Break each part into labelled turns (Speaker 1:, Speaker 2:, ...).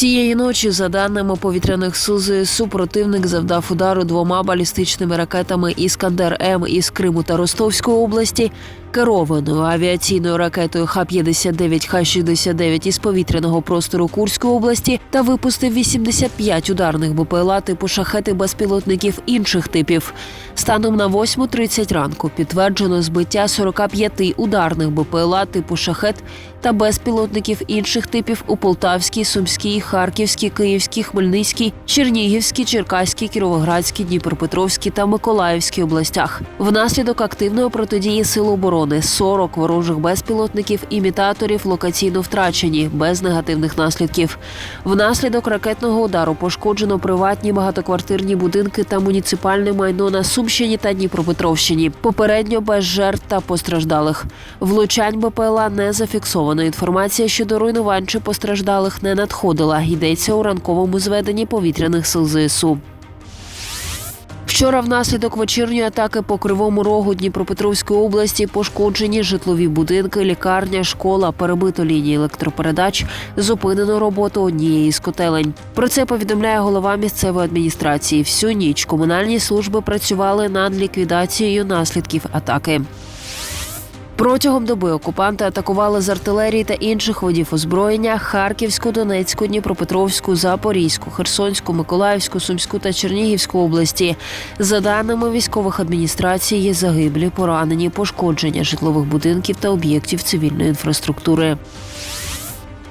Speaker 1: Цієї ночі, за даними повітряних сил ЗСУ, противник завдав удару двома балістичними ракетами Іскандер М із Криму та Ростовської області, керованою авіаційною ракетою Х-59 Х-69 із повітряного простору Курської області та випустив 85 ударних БПЛА типу шахети безпілотників інших типів. Станом на 8.30 ранку підтверджено збиття 45 ударних БПЛА типу шахет та безпілотників інших типів у Полтавській, Сумській, Харківській, Київській, Хмельницькій, Чернігівській, Черкаській, Кіровоградській, Дніпропетровській та Миколаївській областях. Внаслідок активної протидії сил оборони 40 ворожих безпілотників імітаторів локаційно втрачені без негативних наслідків. Внаслідок ракетного удару пошкоджено приватні багатоквартирні будинки та муніципальне майно на Сумщині та Дніпропетровщині. Попередньо без жертв та постраждалих. Влучань БПЛА не зафіксовано. Інформація щодо руйнувань чи постраждалих не надходила. Йдеться у ранковому зведенні повітряних сил ЗСУ. Вчора внаслідок вечірньої атаки по кривому рогу Дніпропетровської області пошкоджені житлові будинки, лікарня, школа, перебито лінії електропередач, зупинено роботу однієї з котелень. Про це повідомляє голова місцевої адміністрації. Всю ніч комунальні служби працювали над ліквідацією наслідків атаки. Протягом доби окупанти атакували з артилерії та інших водів озброєння Харківську, Донецьку, Дніпропетровську, Запорізьку, Херсонську, Миколаївську, Сумську та Чернігівську області. За даними військових адміністрацій, є загиблі, поранені, пошкодження житлових будинків та об'єктів цивільної інфраструктури.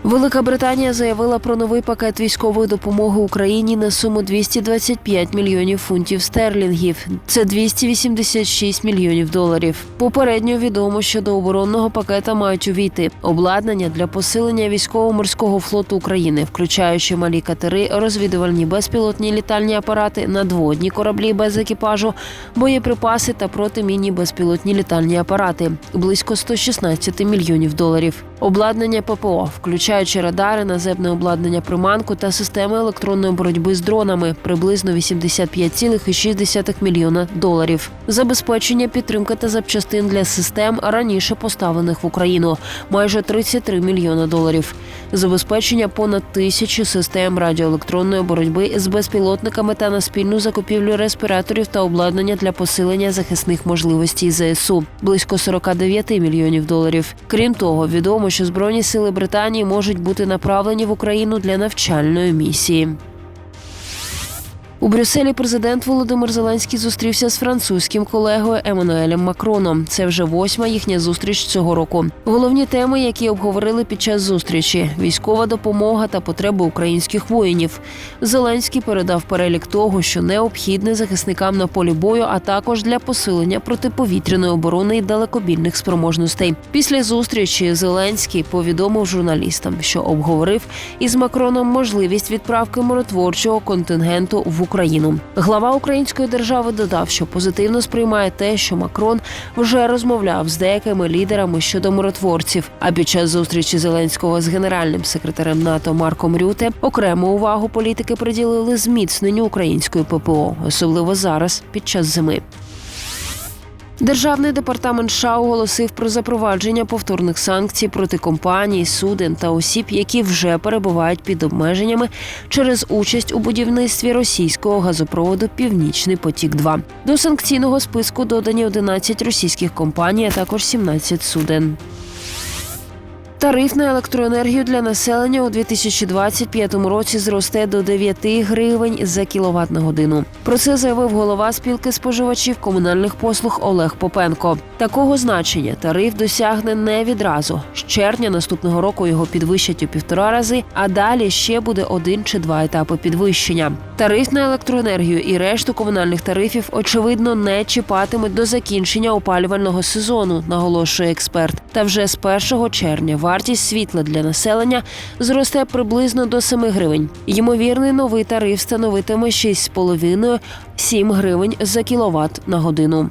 Speaker 1: Велика Британія заявила про новий пакет військової допомоги Україні на суму 225 мільйонів фунтів стерлінгів. Це 286 мільйонів доларів. Попередньо відомо, що до оборонного пакета мають увійти обладнання для посилення військово-морського флоту України, включаючи малі катери, розвідувальні безпілотні літальні апарати, надводні кораблі без екіпажу, боєприпаси та протимінні безпілотні літальні апарати близько 116 мільйонів доларів. Обладнання ППО, включаючи радари, наземне обладнання приманку та системи електронної боротьби з дронами, приблизно 85,6 мільйона доларів. Забезпечення, підтримка та запчастин для систем раніше поставлених в Україну майже 33 мільйона доларів. Забезпечення понад тисячі систем радіоелектронної боротьби з безпілотниками та на спільну закупівлю респіраторів та обладнання для посилення захисних можливостей ЗСУ близько 49 мільйонів доларів. Крім того, відомо, що збройні сили Британії можуть бути направлені в Україну для навчальної місії. У Брюсселі президент Володимир Зеленський зустрівся з французьким колегою Еммануелем Макроном. Це вже восьма їхня зустріч цього року. Головні теми, які обговорили під час зустрічі: військова допомога та потреби українських воїнів. Зеленський передав перелік того, що необхідне захисникам на полі бою, а також для посилення протиповітряної оборони і далекобільних спроможностей. Після зустрічі Зеленський повідомив журналістам, що обговорив із Макроном можливість відправки миротворчого контингенту в Україну. Глава української держави додав, що позитивно сприймає те, що Макрон вже розмовляв з деякими лідерами щодо миротворців. А під час зустрічі Зеленського з генеральним секретарем НАТО Марком Рюте окрему увагу політики приділили зміцненню української ППО, особливо зараз під час зими. Державний департамент США оголосив про запровадження повторних санкцій проти компаній, суден та осіб, які вже перебувають під обмеженнями через участь у будівництві російського газопроводу Північний потік. 2 до санкційного списку додані 11 російських компаній, а також 17 суден. Тариф на електроенергію для населення у 2025 році зросте до 9 гривень за кіловат на годину. Про це заявив голова спілки споживачів комунальних послуг Олег Попенко. Такого значення тариф досягне не відразу. З червня наступного року його підвищать у півтора рази, а далі ще буде один чи два етапи підвищення. Тариф на електроенергію і решту комунальних тарифів очевидно не чіпатимуть до закінчення опалювального сезону, наголошує експерт. Та вже з 1 червня вартість світла для населення зросте приблизно до 7 гривень. Ймовірний новий тариф становитиме 6,5-7 гривень за кіловат на годину.